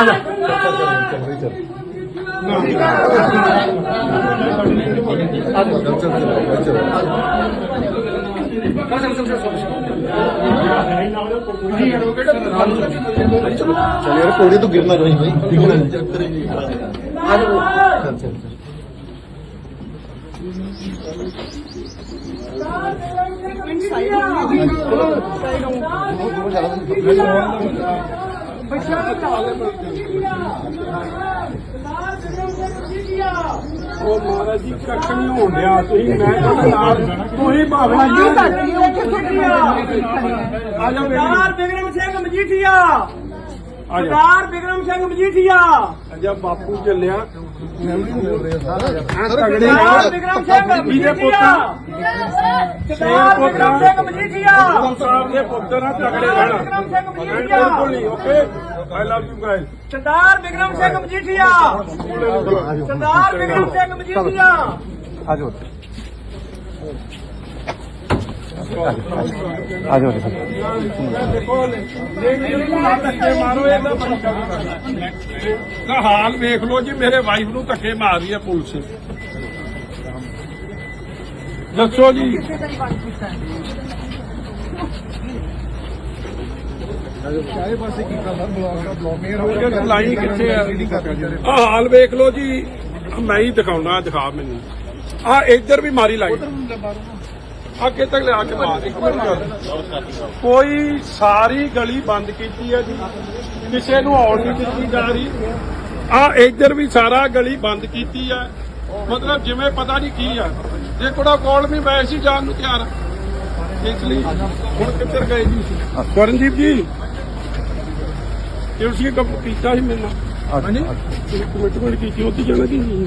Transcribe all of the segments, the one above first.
ਆ ਜਾ ਚਲ ਯਾਰ ਕੋੜੀ ਤੂੰ ਗਿਰਨਾ ਨਹੀਂ ਭਾਈ ਗਿਰਨਾ ਨਹੀਂ। ਚੱਕਰ ਨਹੀਂ ਆ ਜਾ ਚੱਲ ਚੱਲ ਸਾਈਡ ਨੂੰ ਸਾਈਡ ਨੂੰ ਬੱਚਿਆਂ ਨੂੰ ਕਾਲੇ ਉਹ ਮਹਾਰਾਜ ਜੀ ਕੱਖ ਨਹੀਂ ਹੋਣ ਡਿਆ। ਤੁਸੀਂ ਮੈਂ ਤਾਂ ਨਾਲ ਤੁਸੀਂ ਭਾਵਨਾ ਜੀ ਆ ਜਾ ਬਿਗੜਨ ਸਿੰਘ ਮਜੀਠੀਆ। ਸਰਦਾਰ ਬਿਕਰਮ ਸਿੰਘ ਮਜੀਠੀਆ। ਜਦ ਬਾਪੂ ਚੱਲਿਆ। ਤਗੜੇ ਸਰਦਾਰ ਬਿਕਰਮ ਸਿੰਘ ਮਜੀਠੀਆ। ਪੁੱਤ। ਸਰਦਾਰ ਬਿਕਰਮ ਸਿੰਘ ਮਜੀਠੀਆ। ਸਾਹਿਬ ਦੇ ਪੁੱਤਰ ਆ ਤਗੜੇ ਰਹਿਣਾ। ਬਿਕਰਮ ਸਿੰਘ ਮਜੀਠੀਆ। ਬਿਲਕੁਲ ਨਹੀਂ okay? I love you guys Sardar Bikram Singh Majithia. Sardar Bikram Singh Majithia. ਆ ਜਾਓ। ਆ ਜਾਓ ਦੇਖੋ ਦਾ ਹਾਲ ਵੇਖ ਲਓ ਜੀ, ਮੇਰੇ ਵਾਈਫ ਨੂੰ ਧੱਕੇ ਮਾਰ ਰਹੀ ਹੈ ਪੁਲਿਸ। ਦੱਸੋ ਜੀ। ਇਹ ਲਾਈ ਕਿੱਥੇ ਆ? ਆ ਹਾਲ ਵੇਖ ਲਓ ਜੀ। ਮੈਂ ਹੀ ਦਿਖਾਉਣਾ ਦਿਖਾ ਮੈਨੂੰ। ਆ ਇੱਧਰ ਵੀ ਮਾਰੀ ਲਾਈ ਅੱਗੇ ਤੱਕ ਲਿਆ ਕੇ ਮਾਰ। ਇੱਕ ਮਿੰਟ ਕਰ ਕੋਈ ਸਾਰੀ ਗਲੀ ਬੰਦ ਕੀਤੀ ਹੈ ਜੀ। ਕਿਸੇ ਨੂੰ ਆਉਣ ਨਹੀਂ ਦਿੱਤੀ ਜਾ ਰਹੀ। ਆ ਇੱਧਰ ਵੀ ਸਾਰਾ ਗਲੀ ਬੰਦ ਕੀਤੀ ਹੈ। ਮਤਲਬ ਜਿਵੇਂ ਪਤਾ ਨਹੀਂ ਕੀ ਆ। ਜੇ ਕੋੜਾ ਕੋਲ ਵੀ ਮੈਂ ਸੀ ਜਾਣ ਨੂੰ ਤਿਆਰ। ਹਾਂ। ਇਸ ਲਈ ਹੁਣ ਕਿੱਧਰ ਗਏ ਜੀ? ਕਰਨਦੀਪ ਜੀ ਤੁਸੀਂ ਕੰਮ ਕੀਤਾ ਸੀ ਮੇਰੇ ਨਾਲ। ਹਾਂਜੀ? ਕਮਿਟਮੈਂਟ ਕੀਤੀ ਉੱਥੇ ਜਾਣਾ ਕਿ ਨਹੀਂ?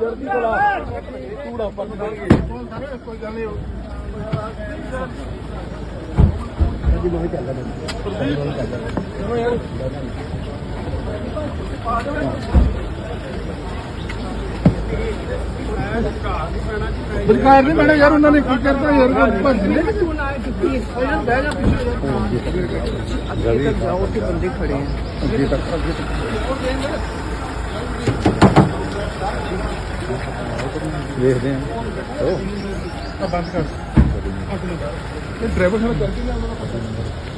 ਜਰਦੀ ਕੋਲਾ ਕੂੜਾ ਪੱਟ ਦੇਣਗੇ ਕੋਈ ਗੱਲ ਨਹੀਂ ਜੀ ਮੋਹੀ ਚੱਲਦਾ ਮੈਂ ਯਾਰ ਪਾ ਦੇ ਬਲਕਾਰ ਨਹੀਂ ਮੈਡਮ ਯਾਰ ਉਹਨਾਂ ਨੇ ਕੀ ਕਰਤਾ ਯਾਰ ਭੱਜ ਨੇ ਅੱਗੇ ਤੱਕ ਜਾਓ ਉੱਥੇ ਬੰਦੇ ਖੜੇ ਆ ਅੱਗੇ ਤੱਕ ਅੱਗੇ ਤੱਕ। ਵੇਖਦੇ ਆ ਉਹ। ਬੰਦ ਕਰ। ਇਹ ਡਰਾਈਵਰ ਸਾਹਿਬ ਕਰਕੇ ਲਿਆਉਣਾ ਪਤਾ